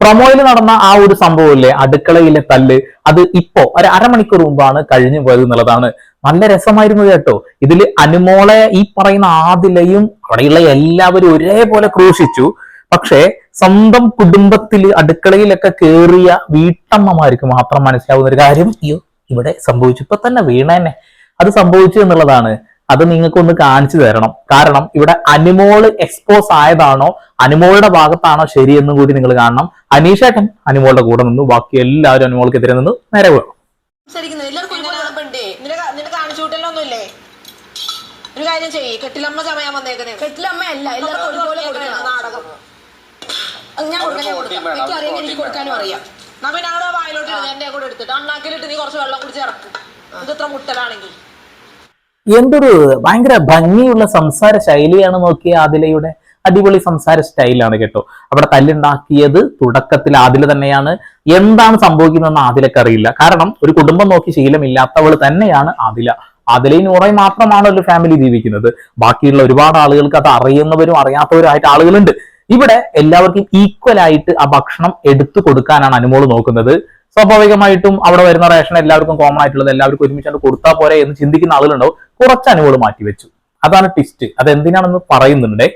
പ്രൊമോയിൽ നടന്ന ആ ഒരു സംഭവമില്ലേ? അടുക്കളയിലെ തല്ല്. അത് ഇപ്പോ ഒരു അരമണിക്കൂർ മുമ്പാണ് കഴിഞ്ഞു പോയത് എന്നുള്ളതാണ്. നല്ല രസമായിരുന്നു കേട്ടോ. ഇതിൽ അനുമോളെ ഈ പറയുന്ന ആദിലയും അവിടെയുള്ള എല്ലാവരും ഒരേപോലെ ക്രൂശിച്ചു. പക്ഷേ സ്വന്തം കുടുംബത്തിൽ അടുക്കളയിലൊക്കെ കേറിയ വീട്ടമ്മമാർക്ക് മാത്രം മനസ്സിലാവുന്ന ഒരു കാര്യം അയ്യോ ഇവിടെ സംഭവിച്ചു. ഇപ്പൊ തന്നെ വീണേനെ. അത് സംഭവിച്ചു എന്നുള്ളതാണ്. അത് നിങ്ങൾക്കൊന്ന് കാണിച്ചു തരണം. കാരണം ഇവിടെ അനുമോൾ എക്സ്പോസ് ആയതാണോ? അനുമോളുടെ ഭാഗത്താണോ ശരിയെന്നും കൂടി നിങ്ങൾ കാണണം. അനീഷേട്ടൻ അനുമോളുടെ കൂടെ നിന്നു. ബാക്കി എല്ലാവരും അനുമോൾക്കെതിരെ നിന്ന് നേരെ കാണിച്ചു ഒരു കാര്യം ചെയ്യ്. കെട്ടിലമ്മ ചമയാൻ വന്നേക്കണേ കെട്ടിലമ്മ അല്ല എല്ലാവർക്കും ഒരുപോലെ കൊടുക്കണം. നാടകം? അത് ഞാൻ കൊടുക്കാൻ കൊടുക്കാം. എനിക്ക് അറിയാം എനിക്ക് കൊടുക്കാനും അറിയാം. എന്നാ പിന്നെ അവിടെ വായിലോട്ട് ഇടുന്നു എന്റെ കൂടെ എടുത്തിട്ട്. അണ്ണാക്കിലിട്ട് നീ കുറച്ച് വെള്ളം കുടിച്ച് ഇറക്കും. ഇത് ഇത്ര മുട്ടലാണെങ്കിൽ. എന്തൊരു ഭയങ്കര ഭംഗിയുള്ള സംസാര ശൈലിയാണ് നോക്കിയ ആദിലയുടെ. അടിപൊളി സംസാര സ്റ്റൈലാണ് കേട്ടോ. അവിടെ തല്ലുണ്ടാക്കിയത് തുടക്കത്തിൽ ആദില തന്നെയാണ്. എന്താണ് സംഭവിക്കുന്നതെന്ന് ആദിലക്ക് അറിയില്ല. കാരണം ഒരു കുടുംബം നോക്കി ശീലമില്ലാത്തവൾ തന്നെയാണ് ആദില. അതിലേ നൂറയും മാത്രമാണ് ഒരു ഫാമിലി ജീവിക്കുന്നത്. ബാക്കിയുള്ള ഒരുപാട് ആളുകൾക്ക് അത് അറിയുന്നവരും അറിയാത്തവരുമായിട്ട് ആളുകളുണ്ട്. ഇവിടെ എല്ലാവർക്കും ഈക്വൽ ആയിട്ട് ആ ഭക്ഷണം എടുത്തു കൊടുക്കാനാണ് അനുമോൾ നോക്കുന്നത്. സ്വാഭാവികമായിട്ടും അവിടെ വരുന്ന റേഷൻ എല്ലാവർക്കും കോമൺ ആയിട്ടുള്ളത് എല്ലാവർക്കും ഒരുമിച്ച് കൊടുത്താൽ പോരെ എന്ന് ചിന്തിക്കുന്ന ആളുകളുണ്ടാവും. കുറച്ച് അനുമോൾ മാറ്റിവെച്ചു. അതാണ് ട്വിസ്റ്റ് അത് എന്തിനാണെന്ന് പറയുന്നുണ്ടേ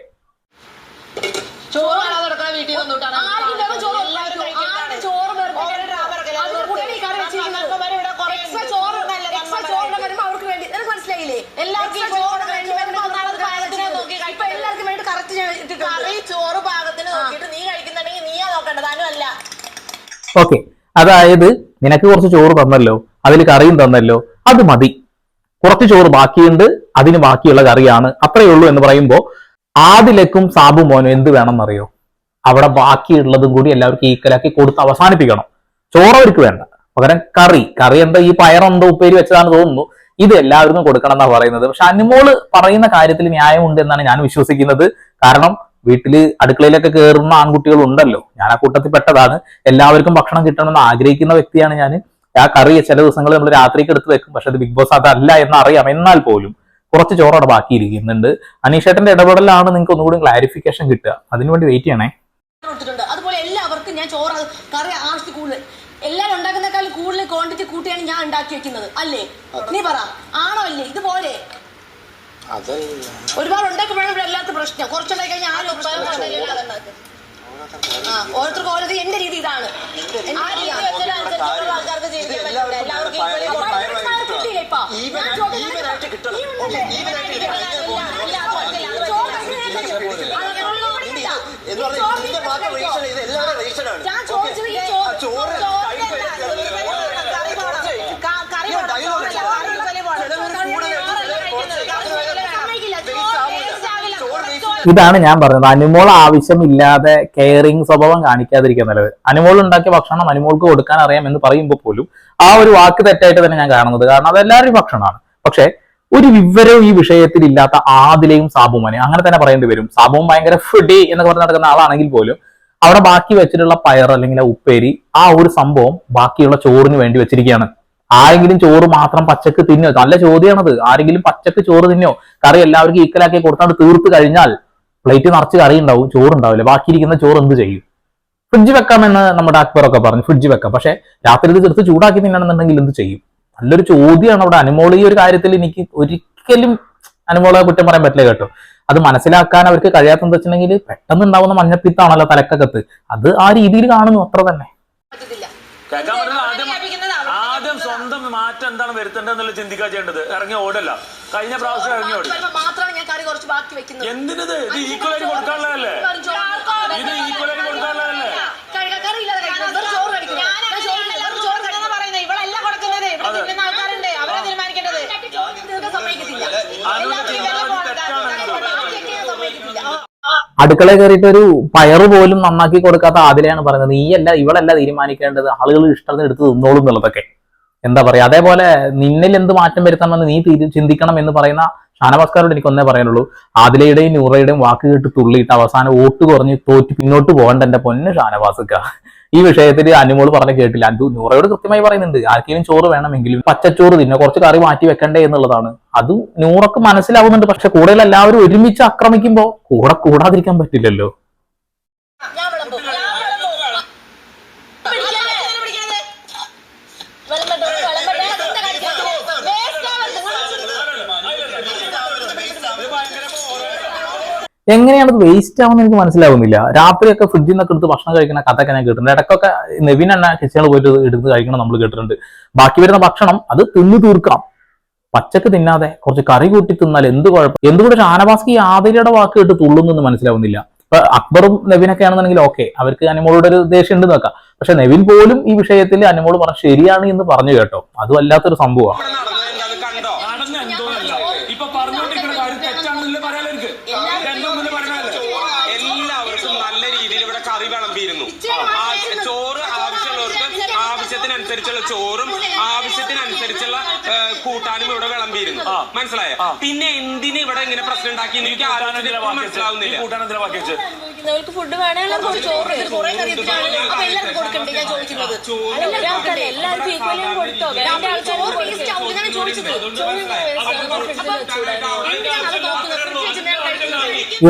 ചോറ് കാണാതെ കിടക്കുന്ന വീട്ടിൽ വന്നിട്ടാണ് ആദ്യം വേറെ ചോറ് എല്ലാവരും വെക്കും. കഴിക്കുന്നതാണ്. ആദ്യം ചോറ് വെക്കും. ഓരോരു ഡ്രാമ ഇറക്കൽ. അതിന് അത് കൂടെ ഈ കറി വെച്ചിരിക്കുന്നത്. നന്മമാര് ഇവിടെ കുറേ Extra ഉണ്ട്. ചോറ് നല്ല extra നന്മമാര് ചോറിന് വരുമ്പോ അവർക്ക് വേണ്ടി നിനക്ക് മനസ്സിലായില്ലേ എല്ലാവർക്കും Extra ഈ ചോറ് ചോറിന് വേണ്ടി വരുമ്പോ വരുമ്പോ ഒന്നാമത് അവർക്ക് പാകത്തിനെ ചെയ്യുന്നത്. നോക്കി ഇപ്പൊ കഴിക്കുന്നത്. എല്ലാവർക്കും വേണ്ടി കറക്റ്റ് ഇട്ടിട്ടുണ്ട് കറി ചോറ് പാകത്തിന് നോക്കിയിട്ട് നീ കഴിക്കുന്നുണ്ടെങ്കിൽ നീയാ നോക്കേണ്ടത്. അനു ഓക്കെ. അതായത് നിനക്ക് കുറച്ച് ചോറ് തന്നല്ലോ അതിൽ കറിയും തന്നല്ലോ അത് മതി. കുറച്ച് ചോറ് ബാക്കിയുണ്ട് അതിന് ബാക്കിയുള്ള കറിയാണ്. അത്രയേ ഉള്ളൂ എന്ന് പറയുമ്പോൾ ആദിലക്കും സാബു മോനും എന്ത് വേണമെന്നറിയോ? അവിടെ ബാക്കിയുള്ളതും കൂടി എല്ലാവർക്കും ഈക്കലാക്കി കൊടുത്ത് അവസാനിപ്പിക്കണം. ചോറ് അവർക്ക് വേണ്ട. പകരം കറി. കറി എന്താ ഈ പയറെന്തോ ഉപ്പേരി വെച്ചതാണെന്ന് തോന്നുന്നു. ഇത് എല്ലാവർക്കും കൊടുക്കണം എന്നാണ് പറയുന്നത്. പക്ഷെ അനുമോൾ പറയുന്ന കാര്യത്തിൽ ന്യായമുണ്ട് എന്നാണ് ഞാൻ വിശ്വസിക്കുന്നത്. കാരണം വീട്ടിൽ അടുക്കളയിലൊക്കെ കയറുന്ന ആൺകുട്ടികൾ ഉണ്ടല്ലോ ഞാൻ ആ കൂട്ടത്തിൽ പെട്ടതാണ്. എല്ലാവർക്കും ഭക്ഷണം കിട്ടണമെന്ന് ആഗ്രഹിക്കുന്ന വ്യക്തിയാണ് ഞാൻ ആ കറി ചില ദിവസങ്ങൾ നമ്മൾ രാത്രിക്ക് എടുത്ത് വെക്കും. പക്ഷെ അത് ബിഗ് ബോസ് അതല്ല എന്ന് അറിയാം എന്നാൽ പോലും കുറച്ച് ചോറോടെ ബാക്കിയിരിക്കുന്നുണ്ട് അനീഷേട്ടന്റെ ഇടപെടലാണ് നിങ്ങൾക്ക് ഒന്നുകൂടി ക്ലാരിഫിക്കേഷൻ കിട്ടുക. അതിനുവേണ്ടി വെയിറ്റ് ചെയ്യണേ. അതുപോലെ എല്ലാവർക്കും ഞാൻ ചോറ് കറി ആവശ്യത്തിൽ കൂടുതൽ. എല്ലാവരും ഞാൻ ഉണ്ടാക്കി വെക്കുന്നത് അല്ലേ നീ പറ ആണോ അല്ലേ ഇതുപോലെ ഒരുപാട് ഉണ്ടാക്കുമ്പോഴും ഇവിടെ എല്ലാവർക്കും പ്രശ്നം കുറച്ചുണ്ടായി കഴിഞ്ഞാൽ ആരും. ആ ഓരോരുത്തർക്കും ഓരോ എന്റെ രീതി ഇതാണ് ഞാൻ ആ ഇതാണ് ഞാൻ പറഞ്ഞത്. അനുമോൾ ആവശ്യമില്ലാതെ കെയറിങ് സ്വഭാവം കാണിക്കാതിരിക്കാൻ നല്ലത്. അനുമോൾ ഉണ്ടാക്കിയ ഭക്ഷണം അനുമോൾക്ക് കൊടുക്കാൻ അറിയാം എന്ന് പറയുമ്പോൾ പോലും ആ ഒരു വാക്ക് തെറ്റായിട്ട് തന്നെ ഞാൻ കാണുന്നത്. കാരണം അത് എല്ലാവരുടെയും ഭക്ഷണമാണ്. പക്ഷെ ഒരു വിവരവും ഈ വിഷയത്തിൽ ഇല്ലാത്ത ആദിലെയും സാബുമനെ അങ്ങനെ തന്നെ പറയേണ്ടി വരും. സാബുവും ഭയങ്കര ഫുഡി എന്നൊക്കെ പറഞ്ഞ് നടക്കുന്ന ആളാണെങ്കിൽ പോലും അവിടെ ബാക്കി വെച്ചിട്ടുള്ള പയർ അല്ലെങ്കിൽ ആ ഉപ്പേരി ആ ഒരു സംഭവം ബാക്കിയുള്ള ചോറിന് വേണ്ടി വെച്ചിരിക്കുകയാണ്. ആരെങ്കിലും ചോറ് മാത്രം പച്ചക്ക് തിന്നോ നല്ല ചോദ്യമാണത്. ആരെങ്കിലും പച്ചക്ക് ചോറ് തിന്നോ കറി എല്ലാവർക്കും ഈക്കലാക്കി കൊടുത്താണ്ട് തീർത്ത് കഴിഞ്ഞാൽ പ്ലേറ്റ് നിറച്ച് കറി ഉണ്ടാവും ചോറുണ്ടാവില്ല. ബാക്കിയിരിക്കുന്ന ചോറ് എന്ത് ചെയ്യും? ഫ്രിഡ്ജ് വെക്കാമെന്ന് നമ്മുടെ അക്ബറൊക്കെ പറഞ്ഞു ഫ്രിഡ്ജ് വെക്കാം. പക്ഷെ രാത്രി ഇത് ചെറുത്ത് ചൂടാക്കി തിന്നണമെന്നുണ്ടെങ്കിൽ എന്ത് ചെയ്യും? നല്ലൊരു ചോദ്യമാണ് അവിടെ. അനുമോൾ ഈ ഒരു കാര്യത്തിൽ എനിക്ക് ഒരിക്കലും അനുമോളെ കുറ്റം പറയാൻ പറ്റില്ല കേട്ടോ. അത് മനസ്സിലാക്കാൻ അവർക്ക് കഴിയാത്തെന്ന് വെച്ചിട്ടുണ്ടെങ്കിൽ പെട്ടെന്ന് ഉണ്ടാവുന്ന മഞ്ഞപ്പിത്താണല്ലോ തലക്കകത്ത്. അത് ആ രീതിയിൽ കാണുന്നു അത്ര തന്നെ. ആദ്യം സ്വന്തം മാറ്റം എന്താണ് വരുത്തേണ്ടതെന്നുള്ള ചിന്തിക്കാൻ ചെയ്യേണ്ടത്. ഇറങ്ങി ഓടല്ല. കഴിഞ്ഞ പ്രാവശ്യം ഇറങ്ങി ഓടി വരുമ്പോ മാത്രമാണ് ഞാൻ കറി കുറച്ച് ബാക്കി വെക്കുന്നത് എന്തിനത്? ഇത് ഈക്വലായിട്ട് കൊടുക്കാനുള്ളതല്ലേ? ഇത് ഈക്വലായിട്ട് കൊടുക്കാനുള്ളതല്ലേ കഴിക്കാൻ കറി ഇല്ലാതെ കഴിക്കണം വെറും ചോറ് കഴിക്കണം ഞാൻ ചോറ് ഇല്ല, വെറും ചോറ് കഴിക്കണം. ഇതെന്നാ പറയുന്നത് ഇവളല്ല കൊടുക്കുന്നത്. ഇവിടെ തിന്നുന്ന ആൾക്കാരുണ്ട്. അവരെ തീരുമാനിക്കേണ്ടത്. സമ്മതിക്കത്തില്ല. അടുക്കളയിൽ കയറിയിട്ട് ഒരു പയറ് പോലും നന്നാക്കി കൊടുക്കാത്ത ആദിലയാണ് പറയുന്നത്. നീയല്ല ഇവളല്ല തീരുമാനിക്കേണ്ടത്. ആളുകൾ ഇഷ്ടത്തിന് എടുത്ത് തിന്നോളും എന്നുള്ളതൊക്കെ. എന്താ പറയാ അതേപോലെ നിന്നിൽ എന്ത് മാറ്റം വരുത്തണമെന്ന് നീ തീരു ചിന്തിക്കണം എന്ന് പറയുന്ന ഷാനവാസ്കാരോട് എനിക്ക് ഒന്നേ പറയാനുള്ളൂ. ആദിലയുടെയും നൂറയുടെയും വാക്ക് കേട്ട് തുള്ളിയിട്ട് അവസാനം വോട്ട് കുറഞ്ഞ് തോറ്റ് പിന്നോട്ട് പോകേണ്ട എന്റെ പൊന്ന് ഷാനവാസുക്ക. ഈ വിഷയത്തിൽ അനുമോൾ പറഞ്ഞ് കേട്ടില്ല. അത് നൂറയോട് കൃത്യമായി പറയുന്നുണ്ട്. ആർക്കെങ്കിലും ചോറ് വേണമെങ്കിലും പച്ചച്ചോറ് തിന്നെ കുറച്ച് കറി മാറ്റി വെക്കണ്ടേ എന്നുള്ളതാണ്. അത് നൂറൊക്കെ മനസ്സിലാവുന്നുണ്ട്. പക്ഷെ കൂടുതൽ എല്ലാവരും ഒരുമിച്ച് ആക്രമിക്കുമ്പോൾ കൂടെ കൂടാതിരിക്കാൻ പറ്റില്ലല്ലോ. എങ്ങനെയാണ് വേസ്റ്റ് ആവുന്ന എനിക്ക് മനസ്സിലാവുന്നില്ല രാത്രിയൊക്കെ ഫ്രിഡ്ജിൽ നിന്നൊക്കെ എടുത്ത് ഭക്ഷണം കഴിക്കുന്ന കഥയൊക്കെ ഞാൻ കേട്ടിട്ടുണ്ട് ഇടയ്ക്കൊക്കെ നെവിൻ എണ്ണ കിച്ചണിൽ പോയിട്ട് എടുത്ത് കഴിക്കണം നമ്മൾ കേട്ടിട്ടുണ്ട് ബാക്കി വരുന്ന ഭക്ഷണം അത് തിന്നു തീർക്കാം പച്ചക്ക് തിന്നാതെ കുറച്ച് കറി കൂട്ടി തിന്നാൽ എന്ത് കുഴപ്പം എന്തുകൊണ്ട് ഷാനവാസ്ക്ക് ഈ ആദിലയുടെ വാക്ക് കേട്ട് തുള്ളുന്നു മനസ്സിലാവുന്നില്ല ഇപ്പൊ അക്ബറും നെവിനൊക്കെ ആണെന്നുണ്ടെങ്കിൽ ഓക്കെ അവർക്ക് അനിമോളോട് ഒരു ദേഷ്യം ഉണ്ട് നോക്കാം പക്ഷെ നെവിൻ പോലും ഈ വിഷയത്തിൽ അനുമോൾ പറഞ്ഞ ശരിയാണ് എന്ന് പറഞ്ഞു കേട്ടോ. അത് വല്ലാത്തൊരു സംഭവമാണ് ചോറ് ആവശ്യത്തിനനുസരിച്ചുള്ള ചോറും ആവശ്യത്തിനനുസരിച്ചുള്ള കൂട്ടാനും ഇവിടെ വിളമ്പിയിരുന്നു. മനസ്സിലായോ? പിന്നെ എന്തിനു ഇവിടെ ഇങ്ങനെ പ്രശ്നം ഉണ്ടാക്കി എനിക്ക് മനസ്സിലാവുന്നില്ല? ചോദിക്കുന്നവർക്ക് ഫുഡ് വേണമെങ്കിൽ ചോറ് കുറെ കറി എത്തിയാണ് അപ്പൊ എല്ലാവർക്കും കൊടുക്കണ്ടേ? ഞാൻ ചോദിക്കുന്നത്. എല്ലാവർക്കും കൊടുത്തോ? വേണ്ട. വേസ്റ്റ് ആവും. ചോദിച്ചത്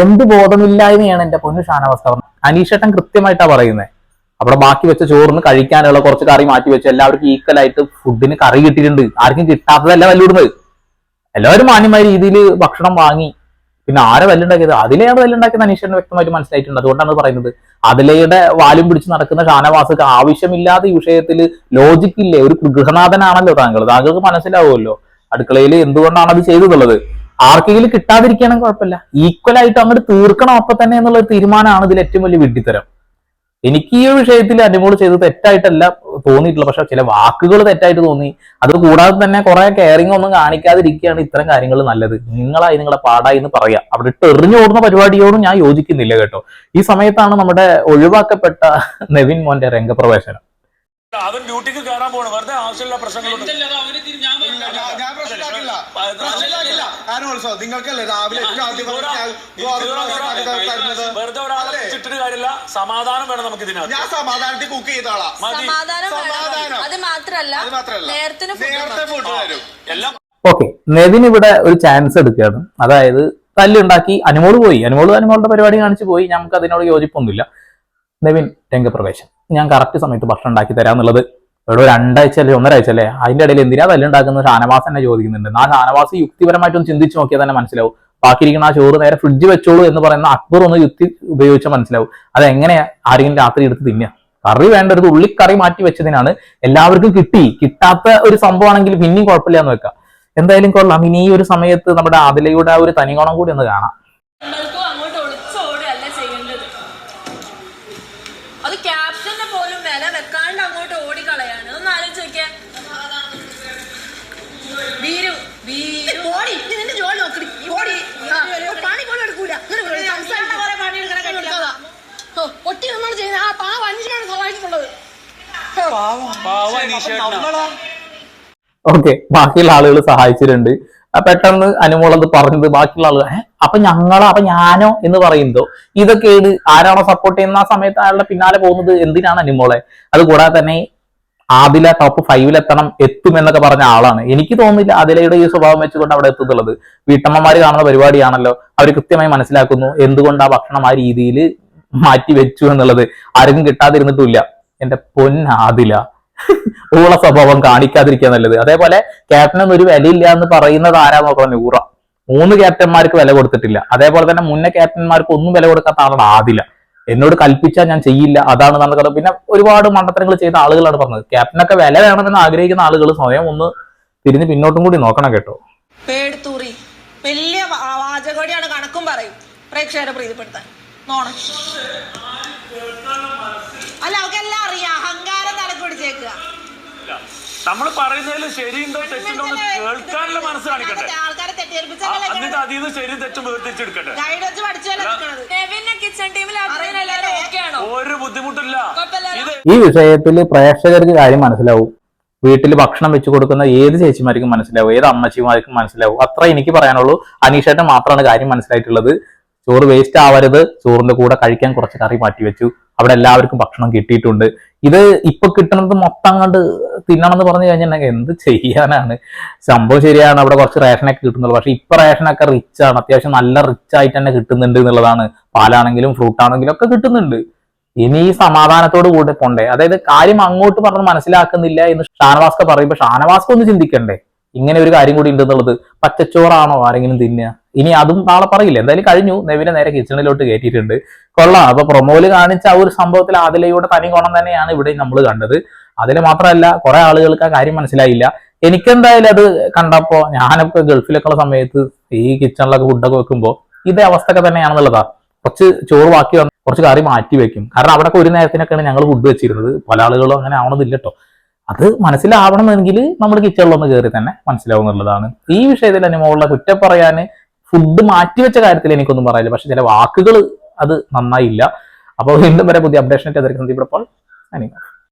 എന്ത് ബോധമില്ലായ്മയാണ് എന്റെ പൊന്നു ഷാനവസ്ഥ അനീഷേട്ടൻ കൃത്യമായിട്ടാ പറയുന്നത് അവിടെ ബാക്കി വെച്ച ചോറിന് കഴിക്കാനുള്ള കുറച്ച് കറി മാറ്റി വെച്ച് എല്ലാവർക്കും ഈക്വലായിട്ട് ഫുഡിന് കറി കിട്ടിയിട്ടുണ്ട്. ആർക്കും കിട്ടാത്തതല്ല വല്ലിടുന്നത്. എല്ലാവരും മാന്യമായ രീതിയിൽ ഭക്ഷണം വാങ്ങി. പിന്നെ ആരെ വല്ലുണ്ടാക്കിയത്? അതിലെയാണ് വല്ലുണ്ടാക്കിയത് അനീഷന് വ്യക്തമായിട്ട് മനസ്സിലായിട്ടുണ്ട്. അതുകൊണ്ടാണ് പറയുന്നത്. അതിലയുടെ വാലും പിടിച്ച് നടക്കുന്ന ഷാനവാസക്ക് ആവശ്യമില്ലാത്ത ഈ വിഷയത്തിൽ ലോജിക് ഇല്ലേ? ഒരു ഗൃഹനാഥനാണല്ലോ താങ്കൾ. താങ്കൾക്ക് മനസ്സിലാവുമല്ലോ. അടുക്കളയിൽ എന്തുകൊണ്ടാണ് അത് ചെയ്തതുള്ളത്? ആർക്കെങ്കിലും കിട്ടാതിരിക്കുകയാണെങ്കിൽ കുഴപ്പമില്ല. ഈക്വലായിട്ട് അങ്ങോട്ട് തീർക്കണം അപ്പൊ തന്നെ എന്നുള്ള തീരുമാനമാണ് ഇതിൽ ഏറ്റവും വലിയ വിഡ്ഢിത്തരം. എനിക്ക് ഈ ഒരു വിഷയത്തിൽ അനുമോൾ ചെയ്തത് തെറ്റായിട്ടല്ല തോന്നിയിട്ടുള്ള പക്ഷെ ചില വാക്കുകൾ തെറ്റായിട്ട് തോന്നി. അത് കൂടാതെ തന്നെ കുറെ കെയറിംഗ് ഒന്നും കാണിക്കാതിരിക്കുകയാണ് ഇത്തരം കാര്യങ്ങൾ നല്ലത്. നിങ്ങളായി നിങ്ങളെ പാടായി എന്ന് പറയാം. അവിടെ ഇട്ട് എറിഞ്ഞു ഓടുന്ന പരിപാടിയോടും ഞാൻ യോജിക്കുന്നില്ല കേട്ടോ. ഈ സമയത്താണ് നമ്മുടെ ഒഴിവാക്കപ്പെട്ട നെവിൻ മോന്റെ രംഗപ്രവേശനം. അവൻ ഡ്യൂട്ടിക്ക് കയറാൻ പോകണം വെറുതെ ആവശ്യമുള്ള പ്രശ്നങ്ങളുണ്ട് നിങ്ങൾക്കല്ലേ രാവിലെ വെറുതെ ഒരാളെ? ചിട്ടിട്ട് കാര്യമില്ല. സമാധാനം വേണം നമുക്ക് ഇതിനകത്ത്. ഞാൻ സമാധാനത്തിൽ കുക്ക് ചെയ്തോളാം സമാധാനം അത് മാത്രല്ല നേരത്തിന് എല്ലാം ഓക്കെ. നെവിൻ ഇവിടെ ഒരു ചാൻസ് എടുക്കുകയാണ്. അതായത് തല്ലുണ്ടാക്കി അനുമോൾ പോയി. അനുമോൾ അനുമോളുടെ പരിപാടി കാണിച്ചു പോയി. നമുക്ക് അതിനോട് യോജിപ്പൊന്നുമില്ല. നെവിൻ രംഗപ്രവേശം. ഞാൻ കറക്റ്റ് സമയത്ത് ഭക്ഷണം ഉണ്ടാക്കി തരാന്നുള്ളത് ഇവിടെ രണ്ടാഴ്ച അല്ലേ ഒന്നരാഴ്ച അല്ലേ അതിന്റെ ഇടയിൽ എന്തിനാ തല്ലുണ്ടാക്കുന്നത് ഷാനവാസ് എന്നെ ചോദിക്കുന്നുണ്ട്. ആ ഷാനവാസ് യുക്തിപരമായിട്ടൊന്ന് ചിന്തിച്ച് നോക്കിയാൽ തന്നെ മനസ്സിലാവും. ബാക്കിയിരിക്കുന്ന ആ ചോറ് നേരെ ഫ്രിഡ്ജ് വെച്ചോളൂ എന്ന് പറയുന്ന അക്ബർ ഒന്ന് യുക്തി ഉപയോഗിച്ചാൽ മനസ്സിലാവും. അത് എങ്ങനെ ആരെങ്കിലും രാത്രി എടുത്ത് തിന്നുക? കറി വേണ്ട ഒരു ഉള്ളിക്കറി മാറ്റി വെച്ചതിനാണ് എല്ലാവർക്കും കിട്ടി. കിട്ടാത്ത ഒരു സംഭവമാണെങ്കിൽ പിന്നെയും കുഴപ്പമില്ല എന്ന് വെക്കാം. എന്തായാലും കൊള്ളാം. ഇനി ഈ ഒരു സമയത്ത് നമ്മുടെ ആദിലയുടെ ആ ഒരു തനികോണം കൂടി ഒന്ന് കാണാം നിങ്ങൾക്കും അങ്ങോട്ട് ഒളിച്ചോടുകയല്ല ചെയ്യേണ്ടത് അത് ക്യാപ്റ്റന്റെ പോലും വില വെക്കാണ്ട് അങ്ങോട്ട് ഓടിക്കളയാണ് ഒന്ന് ആലോചിച്ച് നോക്കിയാ വീരു വീരു ഓടി നീ നിന്റെ ജോലി നോക്കി ഓടി ആ, ഒരു പണി പോലും എടുക്കൂല ഇങ്ങനെ ഇവിടെ സംസാരിക്കാൻ കുറെ പണി എടുക്കണ കണ്ടില്ല ഒട്ടി നമ്മൾ ചെയ്യുന്ന ആ പാവ അന്വേഷണമാണ് സഹായിച്ചിട്ടുള്ളത്. ഓക്കെ ബാക്കിയുള്ള ആളുകൾ സഹായിച്ചിട്ടുണ്ട്. പെട്ടെന്ന് അനുമോളത് പറഞ്ഞത് ബാക്കിയുള്ള ആളുകൾ "ഏ, അപ്പൊ ഞങ്ങളോ അപ്പൊ ഞാനോ? എന്ന് പറയുമ്പോ ഇതൊക്കെയാണ് ആരാണോ സപ്പോർട്ട് ചെയ്യുന്ന ആ സമയത്ത് അയാളുടെ പിന്നാലെ പോകുന്നത് എന്തിനാണ് അനുമോളെ? അതുകൂടാതെ തന്നെ ആദില ടോപ്പ് ഫൈവിലെത്തണം എത്തും എന്നൊക്കെ പറഞ്ഞ ആളാണ്. എനിക്ക് തോന്നുന്നില്ല ആദിലയുടെ ഈ സ്വഭാവം വെച്ചുകൊണ്ട് അവിടെ എത്തുന്നുള്ളത്. വീട്ടമ്മമാര് കാണുന്ന പരിപാടിയാണല്ലോ. അവർ കൃത്യമായി മനസ്സിലാക്കുന്നു എന്തുകൊണ്ട് ആ ഭക്ഷണം ആ രീതിയിൽ മാറ്റി വെച്ചു എന്നുള്ളത് ആരും കിട്ടാതിരുന്നിട്ടില്ല എന്റെ പൊന്നാതില ഊള സ്വഭാവം കാണിക്കാതിരിക്കുക നല്ലത്. അതേപോലെ ക്യാപ്റ്റനും ഒരു വിലയില്ല എന്ന് പറയുന്നത് ആരാ നോക്കണം? നൂറ. മൂന്ന് ക്യാപ്റ്റന്മാർക്ക് വില കൊടുത്തിട്ടില്ല. അതേപോലെ തന്നെ മുന്നേ ക്യാപ്റ്റന്മാർക്ക് ഒന്നും വില കൊടുക്കാത്ത ആളാണ് ആദില. എന്നോട് കൽപ്പിച്ചാൽ ഞാൻ ചെയ്യില്ല. അതാണ് നടക്കുന്നത് പിന്നെ ഒരുപാട് മണ്ടത്തരങ്ങൾ ചെയ്ത ആളുകളാണ് പറഞ്ഞത്. ക്യാപ്റ്റനൊക്കെ വില വേണമെന്ന് ആഗ്രഹിക്കുന്ന ആളുകൾ സ്വയം ഒന്ന് തിരിഞ്ഞ് പിന്നോട്ടും കൂടി നോക്കണം കേട്ടോ. പേടുത്തൂറി. വലിയ വാചകോടിയാണ് കണക്കും പറയും. പ്രേക്ഷകരെ പ്രീതിപ്പെടുത്താൻ. നോണം അല്ല അവക്കെല്ലാം അറിയാം. അഹങ്കാരം തലക്കുടിച്ചേക്കുക നമ്മൾ പറയുന്നതിൽ ശരിയുണ്ടോ തെറ്റുണ്ടോ എന്ന് കേൾക്കാനുള്ള മനസ്സ് കാണിക്കട്ടെ. എന്നിട്ട് അതിൽ നിന്ന് ശരി തെറ്റും വേർതിരിച്ചെടുക്കട്ടെ. ഒരു ബുദ്ധിമുട്ടില്ല. ഈ വിഷയത്തിൽ പ്രേക്ഷകർക്ക് കാര്യം മനസ്സിലാവും. വീട്ടിൽ ഭക്ഷണം വെച്ചു കൊടുക്കുന്ന ഏത് ചേച്ചിമാർക്കും മനസ്സിലാവും. ഏത് അമ്മച്ചിമാർക്കും മനസ്സിലാവും. അത്ര എനിക്ക് പറയാനുള്ളൂ. അനീഷേട്ടൻ മാത്രമാണ് കാര്യം മനസ്സിലായിട്ടുള്ളത്. ചോറ് വേസ്റ്റ് ആവരുത്. ചോറിന്റെ കൂടെ കഴിക്കാൻ കുറച്ച് കറി മാറ്റി വെച്ചു. അവിടെ എല്ലാവർക്കും ഭക്ഷണം കിട്ടിയിട്ടുണ്ട്. ഇത് ഇപ്പൊ കിട്ടുന്നത് മൊത്തം കണ്ട് തിന്നണം എന്ന് പറഞ്ഞു കഴിഞ്ഞാൽ എന്ത് ചെയ്യാനാണ്? സംഭവം ശരിയാണ്. അവിടെ കുറച്ച് റേഷനൊക്കെ കിട്ടുന്നുള്ളൂ. പക്ഷെ ഇപ്പൊ റേഷനൊക്കെ റിച്ച് ആണ്. അത്യാവശ്യം നല്ല റിച്ച് ആയിട്ട് തന്നെ കിട്ടുന്നുണ്ട് എന്നുള്ളതാണ്. പാലാണെങ്കിലും ഫ്രൂട്ട് ആണെങ്കിലും ഒക്കെ കിട്ടുന്നുണ്ട്. ഇനി ഈ സമാധാനത്തോട് കൂടെ പോണ്ടേ? അതായത് കാര്യം അങ്ങോട്ട് പറഞ്ഞ് മനസ്സിലാക്കുന്നില്ല എന്ന് ഷാനവാസ്ക പറയുമ്പോ ഷാനവാസ്ക ഒന്ന് ചിന്തിക്കണ്ടേ? ഇങ്ങനെ ഒരു കാര്യം കൂടി ഉണ്ട് എന്നുള്ളത് പച്ചച്ചോറാണോ ആരെങ്കിലും തിന്നുക? ഇനി അതും നാളെ പറയില്ല. എന്തായാലും കഴിഞ്ഞു. നെവിനെ നേരെ കിച്ചണിലോട്ട് കയറ്റിയിട്ടുണ്ട്. കൊള്ളാം. അപ്പൊ പ്രൊമോയിൽ കാണിച്ച ആ ഒരു സംഭവത്തിൽ ആദിലയുടെ തനി ഗുണം തന്നെയാണ് ഇവിടെ നമ്മൾ കണ്ടത്. അതിൽ മാത്രമല്ല കുറെ ആളുകൾക്ക് ആ കാര്യം മനസ്സിലായില്ല. എനിക്കെന്തായാലും അത് കണ്ടപ്പോ ഞാനൊക്കെ ഗൾഫിലൊക്കെ ഉള്ള സമയത്ത് ഈ കിച്ചണിലൊക്കെ ഫുഡൊക്കെ വെക്കുമ്പോൾ ഇതേ അവസ്ഥയൊക്കെ തന്നെയാണെന്നുള്ളതാ. കുറച്ച് ചോറ് ബാക്കി വന്ന് കുറച്ച് കറി മാറ്റി വെക്കും. കാരണം അവിടെ ഒരു നേരത്തിനൊക്കെയാണ് ഞങ്ങൾ ഫുഡ് വെച്ചിരുന്നത്. പല ആളുകളും അങ്ങനെ ആവണമെന്നില്ല കേട്ടോ അത് മനസ്സിലാവണമെങ്കിൽ നമ്മൾ കിച്ചണിലൊന്ന് കയറി തന്നെ മനസ്സിലാവും എന്നുള്ളതാണ് ഈ വിഷയത്തിൽ അനുമോളുടെ കുറ്റം പറയാൻ ഫുഡ് മാറ്റിവെച്ച കാര്യത്തിൽ എനിക്കൊന്നും പറയാനില്ല. പക്ഷെ ചില വാക്കുകൾ അത് നന്നായില്ല. അപ്പോൾ വീണ്ടും വരെ പുതിയ അപ്ഡേഷൻ അതിരിക്കുന്നത് ഇവിടെ അപ്പോൾ